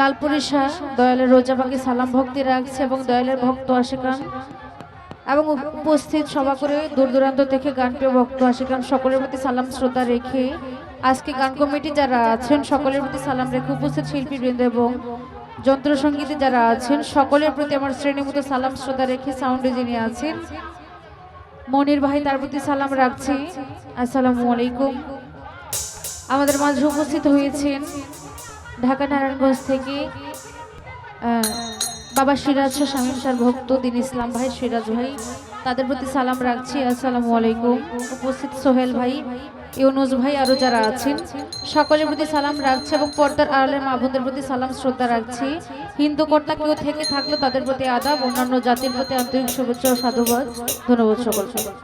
লালপুরি শাহ দয়ালের রোজাবাকে সালাম ভক্তি রাখছে এবং দয়ালের ভক্ত আশিকান এবং উপস্থিত সভা করে দূর দূরান্ত থেকে গানপ্রিয় ভক্ত আশিকান সকলের প্রতি সালাম শ্রদ্ধা রেখে আজকে গান কমিটি যারা আছেন, সকলের প্রতি সালাম রেখে উপস্থিত শিল্পীবৃন্দ এবং যন্ত্রসঙ্গীতে যারা আছেন, সকলের প্রতি আমার শ্রেণীমতো সালাম শ্রদ্ধা রেখে সাউন্ডে যিনি আছেন, মনির ভাই তার প্রতি সালাম রাখছি। আসসালামু আলাইকুম। আমাদের মাঝে উপস্থিত হয়েছেন ঢাকা নারায়ণগঞ্জ থেকে বাবা সিরাজ শাহ, শামীম শাহ ভক্ত দিন ইসলাম ভাই, সিরাজ ভাই, তাদের প্রতি সালাম রাখছি। আসসালামু আলাইকুম। উপস্থিত সোহেল ভাই, ইউনুস ভাই আরও যারা আছেন, সকলের প্রতি সালাম রাখছি এবং পর্দার আড়ালের মা বোনদের প্রতি সালাম, শ্রদ্ধা রাখছি। হিন্দু কর্তা কেউ থেকে থাকলে তাদের প্রতি আদাব, অন্যান্য জাতির প্রতি আন্তরিক শুভেচ্ছা ও সাধুবাদ। ধন্যবাদ সকল সকল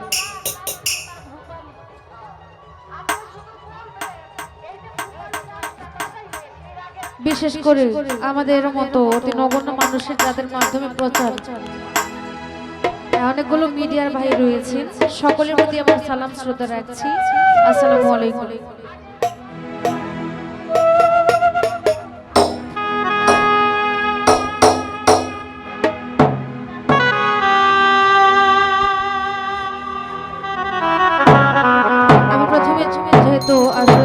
বিশেষ করে আমাদের মতো অতি নগণ্য মানুষের যাদের মাধ্যমে প্রচার। অনেকগুলো মিডিয়ার ভাই রয়েছেন, সকলের প্রতি আমার সালাম, শ্রদ্ধা রাখছি। আসসালামু আলাইকুম।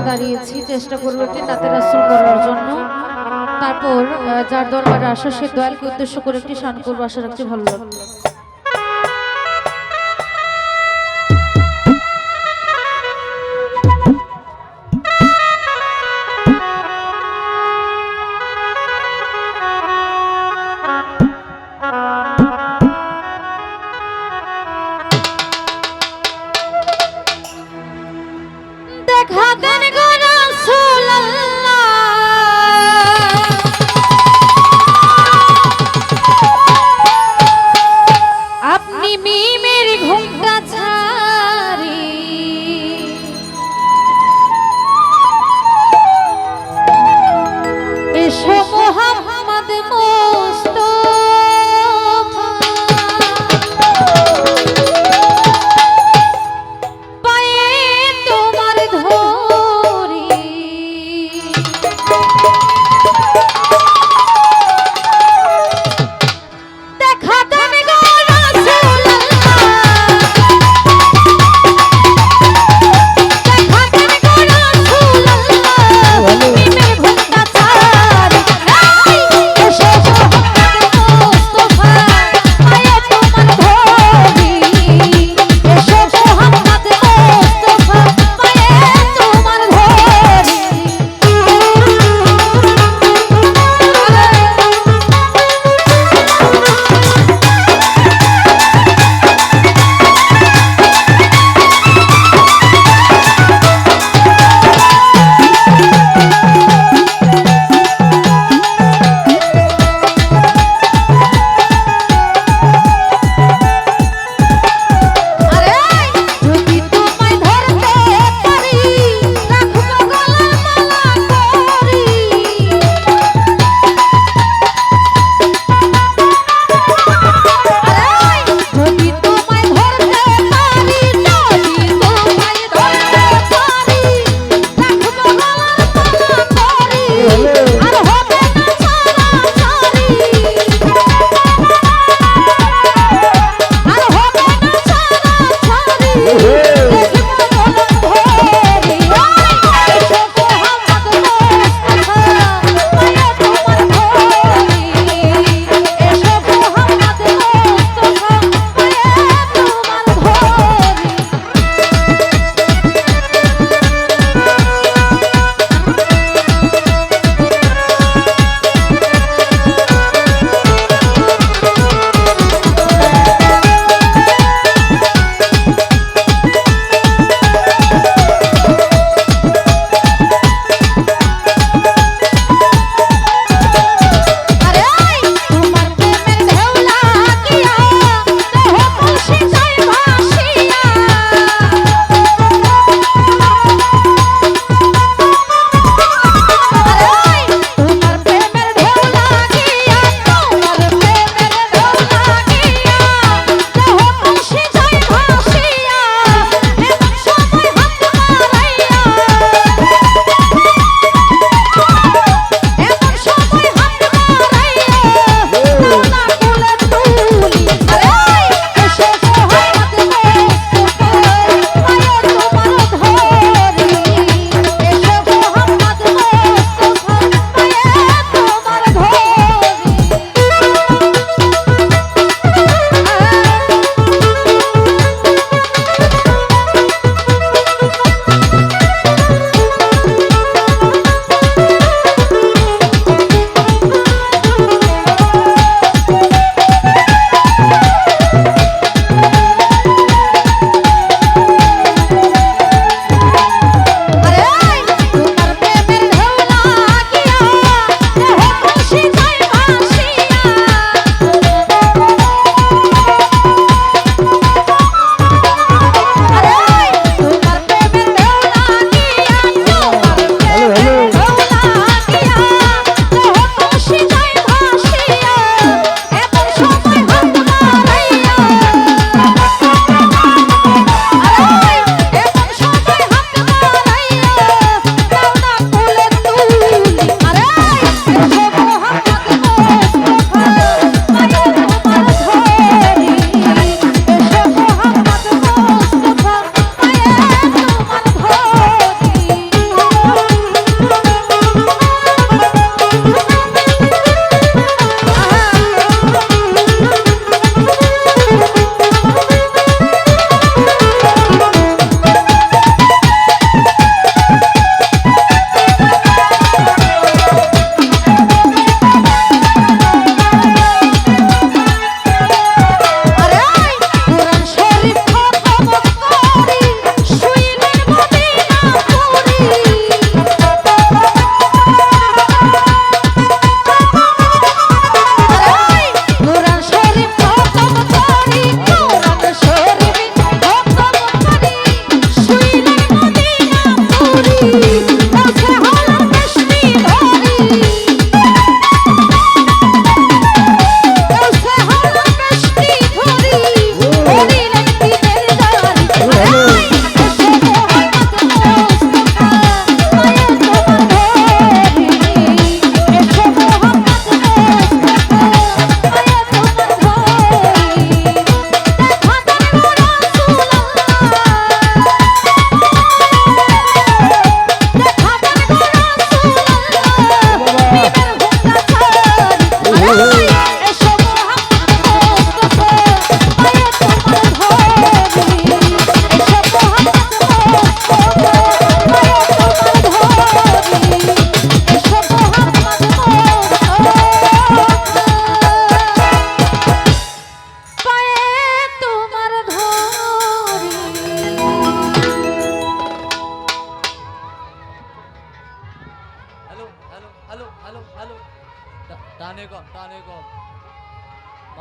দাঁড়িয়েছি, চেষ্টা করব একটি নাতের আসল করার জন্য। তারপর যার দরবারে আসা সে দয়ালকে উদ্দেশ্য করে একটি শান করব আশা রাখছি ভালো লাগবে ডিমের ঘুমটা ছা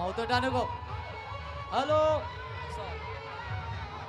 આવતો ટાનુકો હલો